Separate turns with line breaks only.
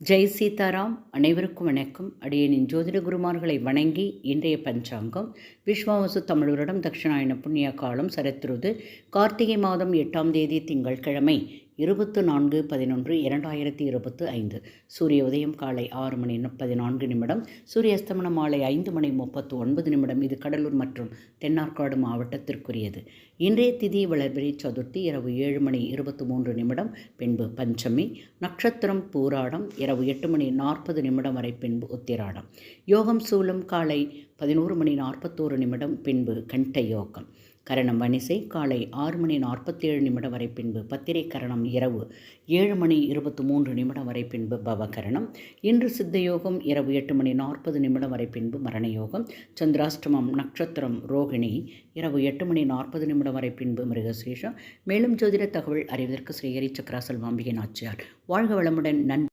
ஜெய் சீதாராம் அனைவருக்கும் வணக்கம். அடியனின் ஜோதிட குருமார்களை வணங்கி இன்றைய பஞ்சாங்கம். விஸ்வாவசு தமிழரிடம் தட்சிணாயன புண்ணிய காலம் சரத்ருது கார்த்திகை மாதம் எட்டாம் தேதி திங்கட்கிழமை இருபத்து நான்கு பதினொன்று இரண்டாயிரத்தி இருபத்து ஐந்து. சூரிய உதயம் காலை ஆறு மணி பதினான்கு நிமிடம் சூரிய அஸ்தமனம் மாலை ஐந்து மணி முப்பத்து ஒன்பது நிமிடம். இது கடலூர் மற்றும் தென்னார்காடு மாவட்டத்திற்குரியது. இன்றைய திதி வளர்பிறை சதுர்த்தி இரவு ஏழு மணி இருபத்து மூன்று நிமிடம் பின்பு பஞ்சமி நட்சத்திரம் பூராடம் இரவு எட்டு மணி நாற்பது நிமிடம் வரை பின்பு உத்திராடம். யோகம் சூலம் காலை பதினோரு மணி நாற்பத்தோரு நிமிடம் பின்பு கண்ட யோகம். கரணம் வனிசை காலை ஆறு மணி நாற்பத்தேழு நிமிடம் வரை பின்பு பத்திரை கரணம் இரவு ஏழு மணி இருபத்தி மூன்று நிமிடம் வரை பின்பு பவகரணம். இன்று சித்த யோகம் இரவு எட்டு மணி நாற்பது நிமிடம் வரை பின்பு மரண யோகம் சந்திராஷ்டமம் நட்சத்திரம் ரோகிணி இரவு எட்டு மணி நாற்பது நிமிடம் வரை பின்பு மிருகசேஷம். மேலும் ஜோதிட தகவல் அறிவதற்கு ஸ்ரீஹரி சக்கராசல் வாம்பிகை நாச்சியார் வாழ்க வளமுடன் நன்